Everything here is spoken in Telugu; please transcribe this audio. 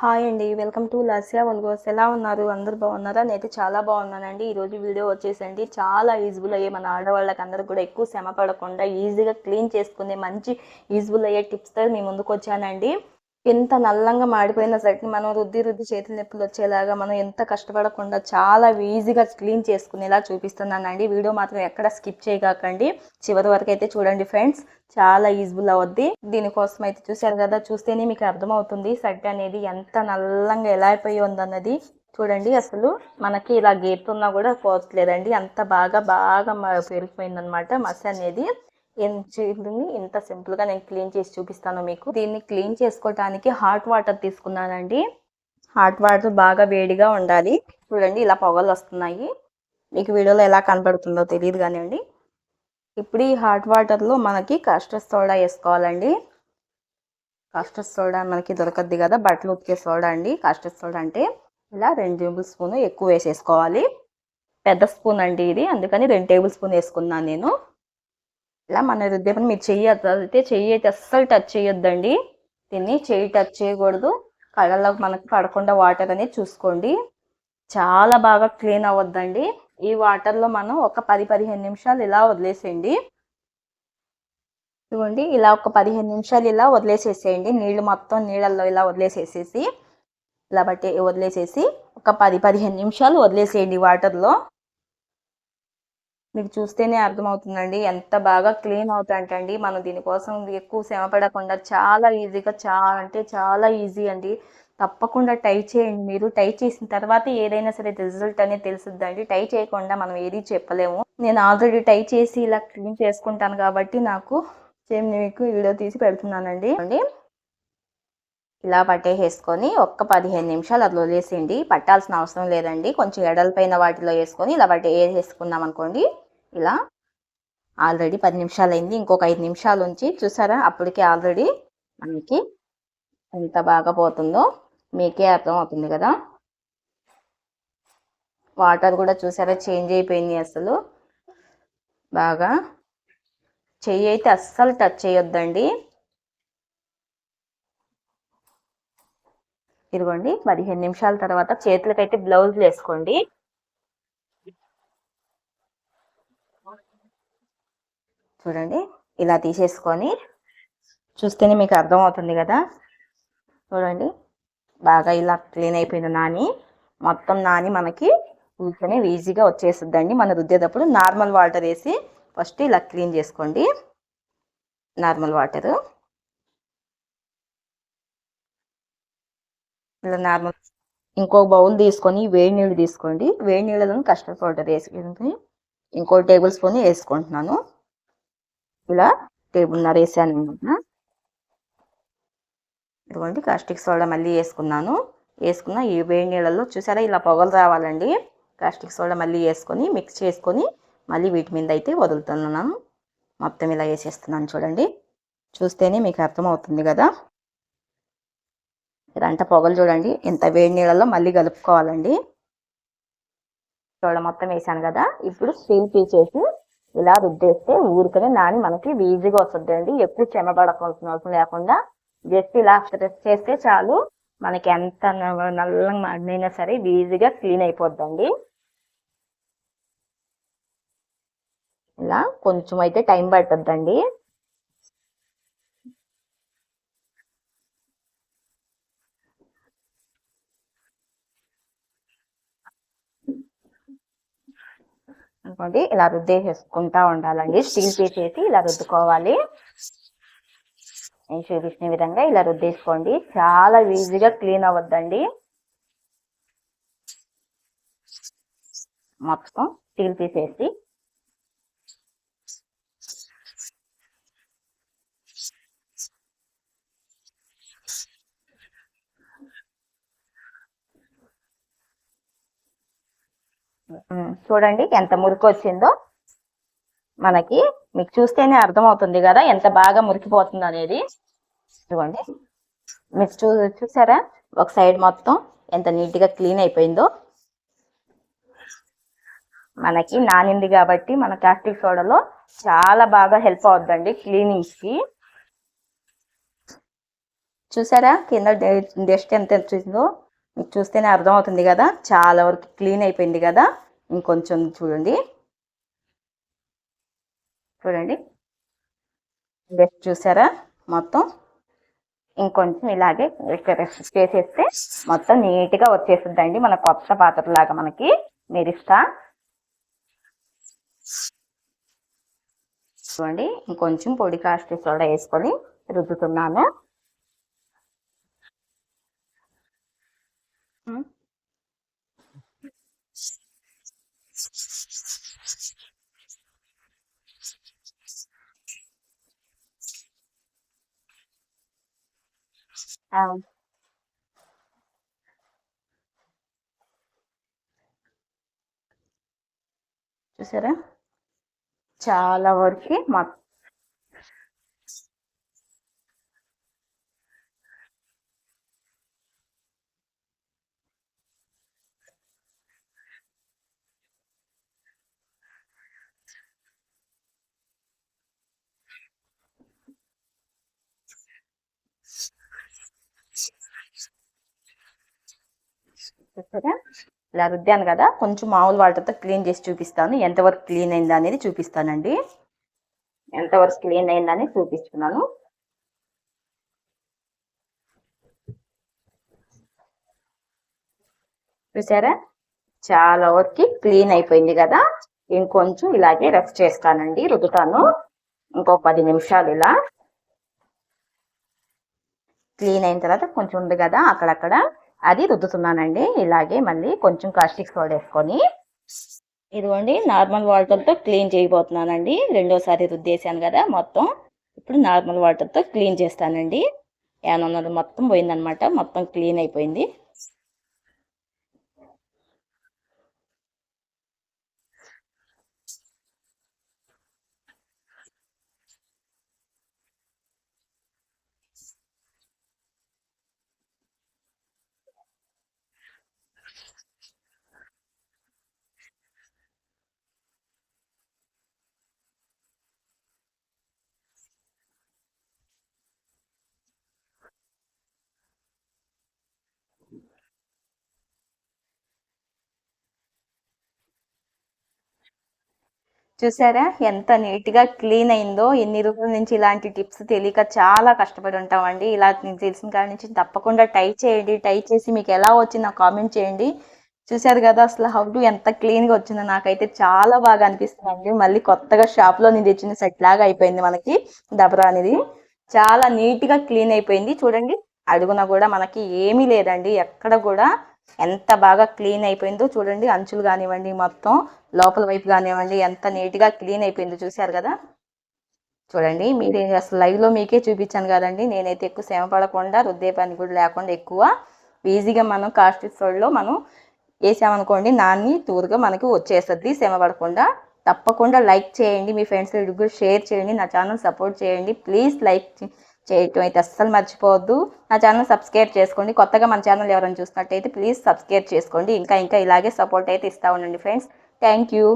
హాయ్ అండి వెల్కమ్ టు లస్యా వల్గోస్ ఎలా ఉన్నారు? అందరు బాగున్నారా? నేనైతే చాలా బాగున్నానండి. ఈరోజు వీడియో వచ్చేసండి. చాలా యూజ్ఫుల్ అయ్యే మన ఆడవాళ్ళకి అందరూ కూడా ఎక్కువ శ్రమ పడకుండా ఈజీగా క్లీన్ చేసుకునే మంచి యూజ్ఫుల్ అయ్యే టిప్స్తో మీ ముందుకు వచ్చానండి. ఎంత నల్లంగా మాడిపోయిన సరే మనం రుద్ది రుద్ది చేతుల నొప్పులు వచ్చేలాగా మనం ఎంత కష్టపడకుండా చాలా ఈజీగా క్లీన్ చేసుకునేలా చూపిస్తున్నానండి వీడియో మాత్రం ఎక్కడ స్కిప్ చేయకండి చివరి వరకు అయితే చూడండి ఫ్రెండ్స్ చాలా యూజ్ఫుల్ అవుద్ది. దీనికోసం అయితే చూశారు కదా చూస్తేనే మీకు అర్థమవుతుంది సట్ అనేది ఎంత నల్లంగా ఎలా అయిపోయి ఉందన్నది. చూడండి అసలు మనకి ఇలా గేరుతున్నా కూడా పోవట్లేదండి. అంత బాగా బాగా పెరిగిపోయిందనమాట మస అనేది. దీన్ని ఇంత సింపుల్గా నేను క్లీన్ చేసి చూపిస్తాను మీకు. దీన్ని క్లీన్ చేసుకోవటానికి హాట్ వాటర్ తీసుకున్నానండి. హాట్ వాటర్ బాగా వేడిగా ఉండాలి. చూడండి ఇలా పొగలు వస్తున్నాయి. మీకు వీడియోలో ఎలా కనపడుతుందో తెలియదు కానివ్వండి. ఇప్పుడు ఈ హాట్ వాటర్లో మనకి కస్టర్డ్ సోడా వేసుకోవాలండి. కస్టర్డ్ సోడా మనకి దొరకద్ది కదా బట్టలు ఉతికే సోడా అండి. కస్టర్డ్ సోడా అంటే ఇలా రెండు టేబుల్ స్పూన్ ఎక్కువ వేసేసుకోవాలి. పెద్ద స్పూన్ అండి ఇది. అందుకని రెండు టేబుల్ స్పూన్ వేసుకున్నాను నేను. ఇలా మన రుద్దేపని మీరు చెయ్యి అయితే చెయ్యి అయితే అస్సలు టచ్ చేయొద్దండి. దీన్ని చెయ్యి టచ్ చేయకూడదు. కళ్ళలో మనకు పడకుండా వాటర్ అనేది చూసుకోండి. చాలా బాగా క్లీన్ అవ్వద్దండి. ఈ వాటర్లో మనం ఒక పది పదిహేను నిమిషాలు ఇలా వదిలేసేయండి. ఇవ్వండి ఇలా ఒక పదిహేను నిమిషాలు ఇలా వదిలేసేసేయండి. నీళ్ళు మొత్తం నీళ్ళల్లో ఇలా వదిలేసేసేసి ఇలా బట్టి వదిలేసేసి ఒక పది పదిహేను నిమిషాలు వదిలేసేయండి వాటర్లో మీకు చూస్తేనే అర్థమవుతుందండి. ఎంత బాగా క్లీన్ అవుతాయంటండి మనం దీనికోసం ఎక్కువ శ్రమ పడకుండా చాలా ఈజీగా చాలా అంటే చాలా ఈజీ అండి. తప్పకుండా టై చేయండి మీరు. టై చేసిన తర్వాత ఏదైనా సరే రిజల్ట్ అనేది తెలుసుద్దండి టై చేయకుండా మనం ఏది చెప్పలేము. నేను ఆల్రెడీ టై చేసి ఇలా క్లీన్ చేసుకుంటాను కాబట్టి నాకు సేమ్ మీకు వీడియో తీసి పెడుతున్నానండి. అండి ఇలా పట్టేసేసుకొని ఒక్క పదిహేను నిమిషాలు అది వదిలేసేయండి పట్టాల్సిన అవసరం లేదండి. కొంచెం ఎడలపైన వాటిలో వేసుకొని ఇలా పట్టే వేసేసుకున్నాం అనుకోండి. ఇలా ఆల్రెడీ పది నిమిషాలు అయింది ఇంకొక ఐదు నిమిషాలు ఉంచి చూసారా? అప్పటికే ఆల్రెడీ మనకి ఎంత బాగా పోతుందో మీకే అర్థం అవుతుంది కదా. వాటర్ కూడా చూసారా? చేంజ్ అయిపోయింది అసలు. బాగా చెయ్యి అయితే అస్సలు టచ్ చేయొద్దండి. ఇదిగోండి పదిహేను నిమిషాల తర్వాత చేతులకైతే బ్లౌజులు వేసుకోండి. చూడండి ఇలా తీసేసుకొని చూస్తేనే మీకు అర్థమవుతుంది కదా. చూడండి బాగా ఇలా క్లీన్ అయిపోయింది నాని. మొత్తం నాని మనకి కూర్చొని ఈజీగా వచ్చేస్తుందండి. మన రుద్దేటప్పుడు నార్మల్ వాటర్ వేసి ఫస్ట్ ఇలా క్లీన్ చేసుకోండి. Normal water. ఇలా నార్మల్ ఇంకో బౌల్ తీసుకొని వేడి నీళ్ళు తీసుకోండి. వేడి నీళ్ళలో కస్టర్డ్ పౌడర్ వేసుకుని ఇంకో టేబుల్ స్పూన్ వేసుకుంటున్నాను. ఇలా టేబుల్నర వేసాను అనమాట ఇదిగోండి కాస్టిక్ సోడా మళ్ళీ వేసుకున్నాను. వేసుకున్న ఈ వేడి నీళ్ళల్లో చూసారా ఇలా పొగలు రావాలండి. కాస్టిక్ సోడా మళ్ళీ వేసుకొని మిక్స్ చేసుకొని మళ్ళీ వీటి మీద అయితే వదులుతున్నాను. మొత్తం ఇలా వేసేస్తున్నాను చూడండి. చూస్తేనే మీకు అర్థమవుతుంది కదా. ఇదంతా పొగలు చూడండి. ఇంత వేడి నీళ్ళలో మళ్ళీ కలుపుకోవాలండి. చూడ మొత్తం వేసాను కదా. ఇప్పుడు స్టీల్ పీచేసి ఇలా రుద్దేస్తే ఊరికనే నాని మనకి ఈజీగా వస్తుంది అండి. ఎప్పుడు చెమబడవలసిన అవసరం లేకుండా జస్ట్ ఇలా స్ట్రెస్ చేస్తే చాలు మనకి ఎంత నల్లంగా మాడినైనా సరే ఈజీగా క్లీన్ అయిపోద్దండి. ఇలా కొంచెం అయితే టైం పడుతుందండి. అనుకోండి ఇలా రుద్దేసేసుకుంటా ఉండాలండి. స్టీల్ తీసేసి ఇలా రుద్దుకోవాలి. నేను చూపించిన విధంగా ఇలా రుద్దేసుకోండి. చాలా ఈజీగా క్లీన్ అవ్వద్దండి. మొత్తం స్టీల్ తీసేసి చూడండి ఎంత మురికి వచ్చిందో మనకి మీకు చూస్తేనే అర్థమవుతుంది కదా ఎంత బాగా మురికిపోతుంది అనేది చూడండి మీరు చూ చూసారా? ఒక సైడ్ మొత్తం ఎంత నీట్గా క్లీన్ అయిపోయిందో. మనకి నానింది కాబట్టి మన కాస్టిక్ సోడాలో చాలా బాగా హెల్ప్ అవుద్దండి క్లీనింగ్స్కి చూసారా? కింద డస్ట్ ఎంత వచ్చిందో మీకు చూస్తేనే అర్థమవుతుంది కదా. చాలా వరకు క్లీన్ అయిపోయింది కదా. ఇంకొంచెం చూడండి. చూడండి. డస్ట్ చూసారా? మొత్తం ఇంకొంచెం ఇలాగే చేసేస్తే మొత్తం నీట్గా వచ్చేస్తుందండి మన కొత్త పాత్రలాగా మనకి. మెరిస్తా చూడండి. ఇంకొంచెం పొడి కాస్త సోడా వేసుకొని రుద్దుతున్నాను. Um, చూసారా? చాలా వరకు మొత్తం ఇలా రుద్దాను కదా కొంచెం మామూలు వాటర్తో క్లీన్ చేసి చూపిస్తాను. ఎంతవరకు క్లీన్ అయిందా అనేది చూపిస్తానండి. ఎంతవరకు క్లీన్ అయిందని చూపిస్తున్నాను. చూసారా? చాలా వరకు క్లీన్ అయిపోయింది కదా. ఇంకొంచెం ఇలాగే రెస్ట్ చేస్తానండి రుద్దుతాను. ఇంకో పది నిమిషాలు ఇలా. క్లీన్ అయిన తర్వాత కొంచెం ఉంది కదా అక్కడక్కడ. అది రుద్దుతున్నానండి. ఇలాగే మళ్ళీ కొంచెం కాస్టిక్ సోడా వేసుకొని ఇదిగోండి నార్మల్ వాటర్తో క్లీన్ చేయబోతున్నానండి. రెండోసారి రుద్దేశాను కదా మొత్తం. ఇప్పుడు నార్మల్ వాటర్తో క్లీన్ చేస్తానండి. ఏమన్నది మొత్తం పోయిందనమాట. మొత్తం క్లీన్ అయిపోయింది. చూసారా? ఎంత నీట్గా క్లీన్ అయిందో ఎన్ని రోజుల నుంచి ఇలాంటి టిప్స్ తెలియక చాలా కష్టపడి ఉంటామండి. ఇలా నేను తెలిసిన కాడి నుంచి తప్పకుండా టై చేయండి. టై చేసి మీకు ఎలా వచ్చిందో కామెంట్ చేయండి. చూసారు కదా అసలు హౌ టు ఎంత క్లీన్గా వచ్చిందో నాకైతే చాలా బాగా అనిపిస్తుంది మళ్ళీ కొత్తగా షాప్లో నేను తెచ్చిన సెట్ లాగా అయిపోయింది మనకి దబరా అనేది. చాలా నీట్గా క్లీన్ అయిపోయింది. చూడండి అడుగున కూడా మనకి ఏమీ లేదండి. ఎక్కడ కూడా ఎంత బాగా క్లీన్ అయిపోయిందో చూడండి అంచులు కానివ్వండి మొత్తం లోపల వైపు కానివ్వండి ఎంత నీట్గా క్లీన్ అయిపోయిందో చూశారు కదా? చూడండి మీరు అసలు లైవ్లో మీకే చూపించాను కదండి. నేనైతే ఎక్కువ శ్రమ పడకుండా రుద్దే పని కూడా లేకుండా ఎక్కువ ఈజీగా మనం కాస్ట్ సోడ్లో మనం వేసామనుకోండి నాన్ని తూరుగా మనకి వచ్చేస్తుంది. శ్రమ పడకుండా తప్పకుండా లైక్ చేయండి. మీ ఫ్రెండ్స్ కూడా షేర్ చేయండి. నా ఛానల్ సపోర్ట్ చేయండి. ప్లీజ్ లైక్ చేయటం అయితే అస్సలు మర్చిపోవద్దు. నా ఛానల్ సబ్స్క్రైబ్ చేసుకోండి. కొత్తగా మన ఛానల్ ఎవరైనా చూసినట్టయితే ప్లీజ్ సబ్స్క్రైబ్ చేసుకోండి. ఇంకా ఇంకా ఇలాగే సపోర్ట్ అయితే ఇస్తూ ఉండండి ఫ్రెండ్స్. Thank you.